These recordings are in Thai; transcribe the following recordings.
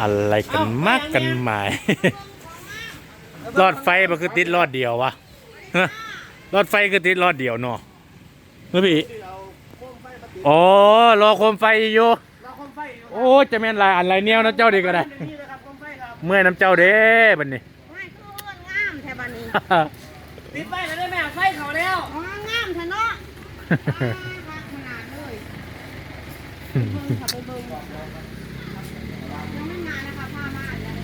อะไรกันมากกันหมาย รอดไฟมันคือติดรอดเดียววะฮะรอดไฟคือติดรอดเดียวเนาะเมื่อพี่อ๋อรอโคมไฟอยู่เราคมไฟอยู่โอ้จะแม่นลายอันไรแนวนะเจ้าดีก็ได้นี่นะครับคมไฟครับเมื่อยน้ำเจ้าเด้บัดนี้ไม่คือเอิ้นงามแท้บัดนี้ติดไฟแล้วได้ไหมไฟเขาแล้วอ๋องามแท้เนาะอ่าคักขนาดเลยเบิ่งค่ะไปเบิ่งยังไม่มานะคะผ้าม่านยัง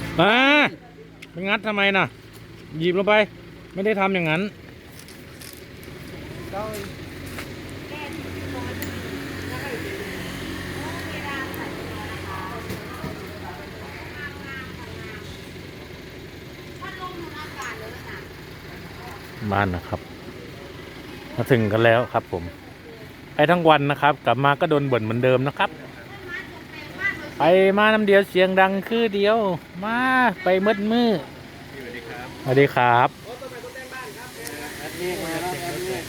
ไมาไปงัดทำไมน่ะ หยิบลงไป ไม่ได้ทำอย่างนั้น บ้านนะครับ มาถึงกันแล้วครับผม ไปทั้งวันนะครับ กลับมาก็โดนบ่นเหมือนเดิมนะครับ ไปมาน้ำเดียวเสียงดังคือเดียว มาไปมืดมืดสวัสดีครับโอ้ต้นไม้ต้นแต้มบ้านครับแอดมินมาแล้วแอดมิน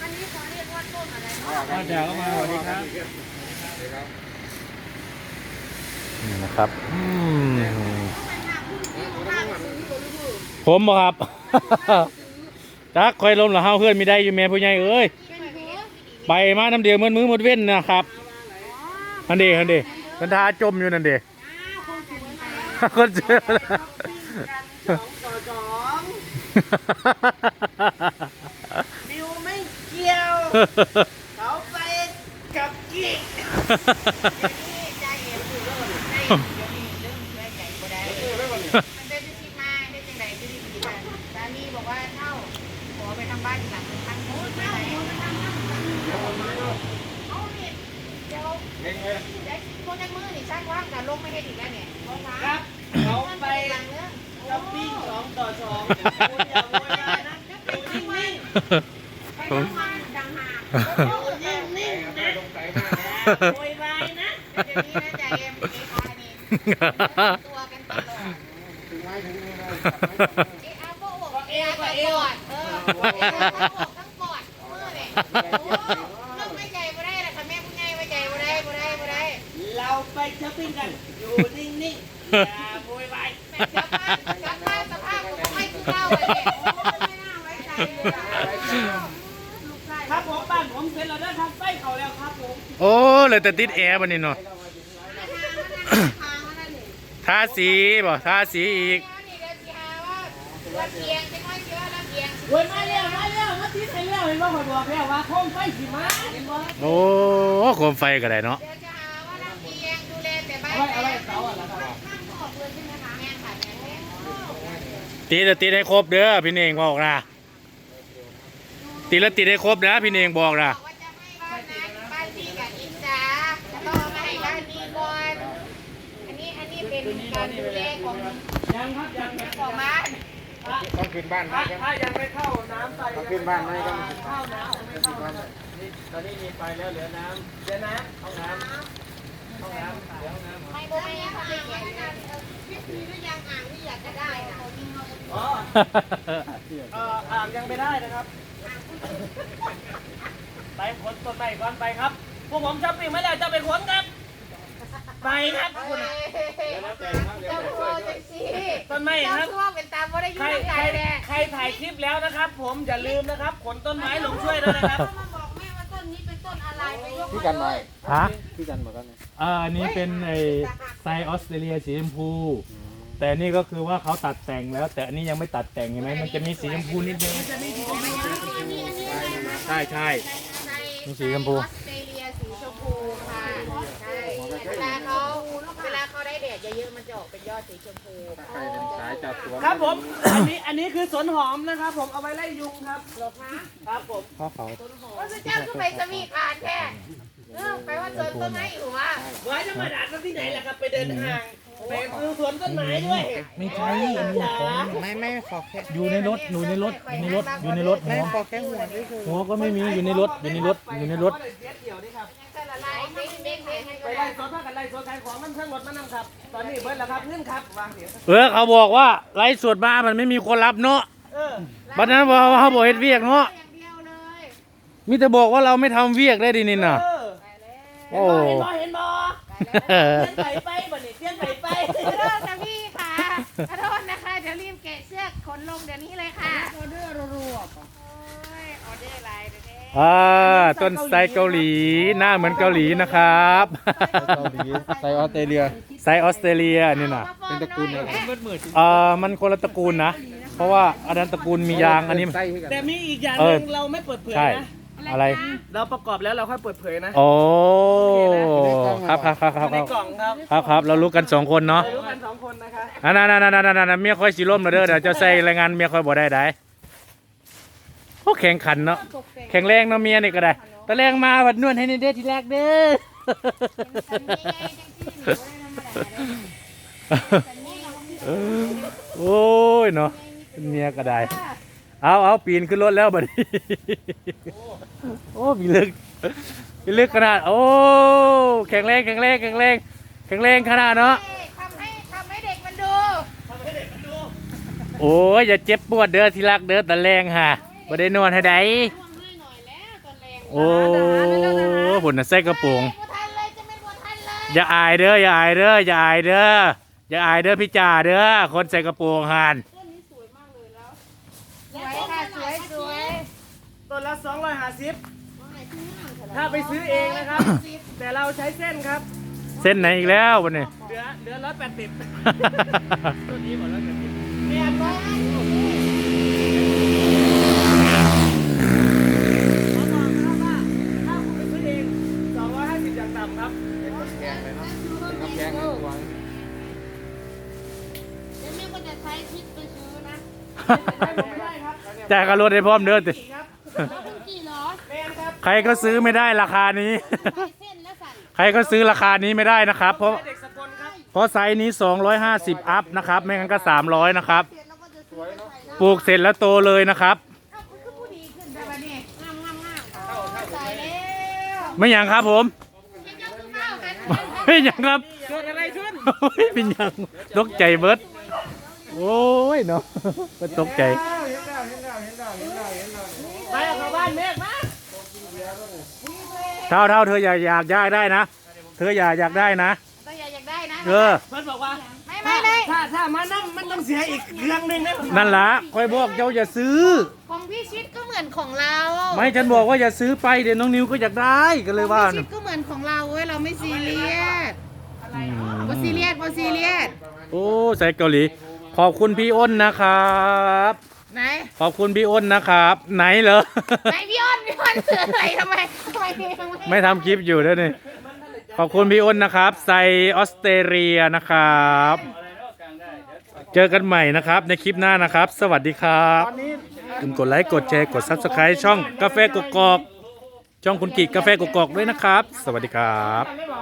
อันนี้เขาเรียกว่าต้นอะไรเนาะมาเดี๋ยวมาสวัสดีครับนี่นะครับอืมผมบ่ครับจักคอยลมเหรอเฮาเพื่อนมีได้อยู่แม่ผู้ใหญ่เอ้ยเป็นหัวไปมาน้ำเดียวมืดมือหมดเว้นนะครับ อ๋ออันเดีอันเดีกันทาจมอยู่นั่นเดีอ้าวคนสวยไปคนเจอสองต่อสองบิวไม่เกี่ยว เขาไปกับกิ๊กใจเย็นอยู่เด้อใจเย็นเดี๋ยวนี้เรื่องแม่ใหญ่บ่ได้มันเป็นที่คิดมาได้จังได๋ที่ดีกันสามีบอกว่าเท่าขอไปทำบ้านอีกหลังนึงทั้งหมดไปไหนเอานี่เดี๋ยวเดี๋ยวคนในมือนี่ชักว่างกับ ลงไม่ให้ดีแล้วเนี่ยเพราะว่าครับเขาไปหลังเรื่องช้อปปิ้งสองต่อสองคุณอย่าโวยวายนะอยู่นิ่งไปทำงานดังหากๆอยู่นิ่งๆนะอย่าโวยวายนะเดี๋ยวนี้นะใจเย็นไม่คอยนี่ตัวกันตลอดเอะอาโบอกเอะอาก็กอดเออเออาทั้งบอกทั้งกอดเมื่อเนี่ย ไปช้อปปิ้งกัน อยู่นิ่งๆ อย่าโวยวายแม่เจ้าบ้านเจ้าบ้านสภาพก็ไม่คือเล่าเลยเนี่ยโอ้ไม่น่าไว้ใจเลยลูกชายครับผมบ้านผมเสร็จแล้วนะครับไฟเขาแล้วครับผม โอ้เลยแต่ติดแอร์บันนี้เนาะทางมันนั่นนี่ทาสีบ่ทาสีอีกนี่เดี๋ยวสิหาว่าว่าเพียงจะค่อยเชื่อแล้วเพียงเว้ยมาแล้วมาแล้วมาที่ไทยแล้วเห็นว่าข่อยบอกแล้วว่าโคมไฟสิมาเห็นบ่โอ้โคมไฟก็ได้เนาะ อาไว้เอาไว้เสาอะล่ะครับข้างก็ออกเลยใช่ไหมคะแม่ค่ะแม่แม่ตีแล้วตีให้ครบเด้อพี่เนงบอกนะตีแล้วตีให้ครบนะพี่เนงบอกนะบอกว่าจะให้บ้านนั้นบ้านพี่กับอินจ้าแล้วพี่เนการดูแลของยังครับยังของบ้านต้องขึ้นบ้านไหมถ้าครับถ้ายังไม่เข้าน้ำไปต้องขึ้นบ้านไหมครับเข้าน้ำไม่เข้านี่ตอนนี้มีไฟแล้วเหลือน้ำเหลือน้ำห้องน้ำเหลือห้องน้ำ อ่างที่อยากจะได้นะอ๋อเอ่ออ่างยังไม่ได้นะครับ ไปขนต้นไม้ก่อนไปครับ พวกผมช้อปปิ้งไม่แล้วจะไปขนครับ ไปครับคุณเจ้าพ่อจังสิต้นไม้คเจ้ารับ พ่อเป็นตามบ่ได้ยุ่ใครงใคกัรนแน่ใครถ่ายคลิปแล้วนะครับ ผมอย่าลืมนะครับ ขนต้นไม้ลงช่วยด้วยนะครับ มาบอกแม่ว่าต้นนี้เป็นต้นอะไรไปยกพี่กันไหมฮะพี่กันบอกกันเนี่ย อ่าอันนี้เป็นไอไซออสเตรเลียสีชมพู แต่นี่ก็คือว่าเขาตัดแต่งแล้ว แต่อันนี้ยังไม่ตัดแต่งเห็นไหมมันจะมีสีชมพูนิดนึง ใช่ใช่มีสีชมพู ออสเตรเลียสีชมพูค่ะใช่เวลาเขาเวลาเขาได้แดดเยอะๆมันจะออกเป็นยอดสีชมพูใครเป็นสายจับตัวครับผม อันนี้อันนี้คือสวนหอมนะครับ ผมเอาไว้ไล่ยุงครับ หรอคะครับผมพ่อเขาว่าพระเจ้าก็ไปสวีทผ่านแค่ เออไปว่าสวนต้นไม้อยู่ว่าไว้จะมาดัดกันที่ไหนล่ะครับไปเดินห่างไปดูสวนต้นไม้ด้วยไม่ใช่อันนี้ของไม่ไม่ขอแค่อยู่ในรถอยู่ในรถอยู่ในรถอยู่ในรถหัไม่วขอแค่หัวด้วยคือหัวก็ไม่มีอยู่ในรถอยู่ในรถอยู่ในรถเสียเดี่ยวนี่ครับยังจะละลายเบ้งเบ้งเบ้งให้ไปก็ไล่ได้สวนผ้ากันไล่สวนขายของมันเพิ่งรถมานั่งครับ ตอนนี้เบิร์ดแล้วครับเงื่อนครับวางเสียงเออเขาบอกว่าไลฟ์สดมามันไม่มีคนรับเนาะเออบัดนั้นว่าเขาบอกเฮ็ดเวียกเนาะอย่างเดียวเลย มีแต่บอกว่าเราไม่ทำเวียกได้ดินี่น่ะ เออ โอ้เห็นบ่เห็นบ่เห็นบ่เปลี่ยนไปไปบ่นี่เปลี่ยนไปไปขอโทษนะพี่ค่ะขอโทษนะคะ เดี๋ยวรีบแกะเสื้อขนลงเดี๋ยวนี้เลยค่ะ ออเดอร์รัวๆโอ้ยออเดอร์อะไรเด้ออ่าต้นไทรเกาหลีหน้าเหมือนเกาหลีนะครับเกาหลีไซออสเตรเลียไซออสเตรเลียนี่นะเป็นตระกูลอะไรมืดมืดเอ่อมันคนละตระกูลนะ เพราะว่าอันนั้นตระกูลมียางอันนี้ไส้ให้กันแต่มีอีกอย่างหเอนึองเราไม่เปิดเผยใช่ นะ อะไร เราประกอบแล้วเราค่อยเปิดเผยนะ โอ้ครับครับครับครับในกล่องครับ ครับครับเรารู้กันสองคนเนาะเรารู้กันสองคนนะคะอันนั้นนั่นนั่นนั่นเมียคอยสีร่มเลยเด้อเดี๋ยวเจะใส่รายงานเมียคอยบ่ได้ได้โอ้แข่งขันเนาะ แข่งแรงเนาะเมียนี่ก็ได้ตะแรงมาวัดนวดให้ในเด้อทีแรกเด้อโอ้ยเนาะเมียก็ได้ เอาเอาปีนขึ้นรถแล้วบัดนี้โอ้ มีลึกมีลึกขนาด โอ้แข็งแรงแข็งแรงแข็งแรงแข็งแรงขนาดเนาะทำให้ทำให้เด็กมันดูโอ้ยอย่าเจ็บปวดเด้อที่รักเด้อตะแรงฮะบ่ได้นวดให้ได้ห่วงให้หน่อยแล้วตอนแรงโอ้หุ่นน่ะใส่กระโปรงบัวทันเลยจะไม่บัวทันเลยอย่าอายเด้ออย่าอายเด้ออย่าอายเด้ออย่าอายเด้อพี่จ่าเด้อคนใส่กระโปรงหันสวยค่ะสวยสวยต้นละ250 ถ้าไปซื้อเองนะครับ แต่เราใช้เส้นครับเส้นไหนอีกแล้ววันนี้ เหลือเหลือ180ต้นนี้หมดแล้ว180เนี่ยก็เขาบอกนะครับว่าถ้าคุณไปซื้อเอง250อย่างต่ำครับแพงเลยเนาะเป็นกำแพงเลยวางเดี๋ยวแม่ก็จะใช้ทิศไปซื้อนะไม่ได้ครับจ่ายค่ารถให้พร้อมเด้อติครับ รับใครก็ซื้อไม่ได้ราคานี้ใช้เส้นแล้วสั่นใครก็ซื้อราคานี้ไม่ได้นะครับ เพราะเด็กสกลครับเพราะไซส์นี้ 250 อัพนะครับไม่งั้นก็ 300 นะครับ เสร็จแล้วก็จะซื้อไปใส่แล้วปลูกเสร็จแล้วโตเลยนะครับ เอาคุณก็ผู้ดีขึ้นได้ปะเนี่ยงามงามงามค่ะใส่แล้วไม่อย่างครับผมยังยกขึ้นมากันไม่อย่างครับเกิดอะไรขึ้นโอ้ยเป็นอย่างตกใจเบิดโอ้ยเนาะก็ตกใจ ไปเอาเข้าบ้านเมฆมา เท่าเท่าเธออยากอยากได้ได้นะ เธออยากอยากได้นะตัวใหญ่อยากได้นะเออเพิ่นบอกว่าไม่ไม่ไม่ถ้าถ้ามานั่มันต้องเสียอีกเรื่องหนึ่งนะนั่นละคอยบอกเจ้าอย่าซื้อ ของพี่ชิดก็เหมือนของเราไม่ฉันบอกว่าอย่าซื้อไปเดี๋ยวน้องนิวก็อยากได้ก็เลยว่าของพี่ชิดก็เหมือนของเราเว้ยเราไม่ซีเรียสอืมบ่ซีเรียสบ่ซีเรียส โอ้ใส่เกาหลี ขอบคุณพี่อ้นนะครับ ไหนขอบคุณพี่อ้นนะครับ ไหนเหรอ ไหนพี่อ้อนพี่อ้อนเสืออะไรทำไมทำไมทำไมไม่ทำคลิปอยู่ด้วยนี่ขอบคุณพี่อ้นนะครับใส่ออสเตรเลียนะครับ เจอกันใหม่นะครับในคลิปหน้านะครับ สวัสดีครับอย่าลืมกดไลค์กดแชร์กด subscribe ช่องกาแฟกกอกช่องคุณกิจกาแฟกกอกด้วยนะครับ สวัสดีครับ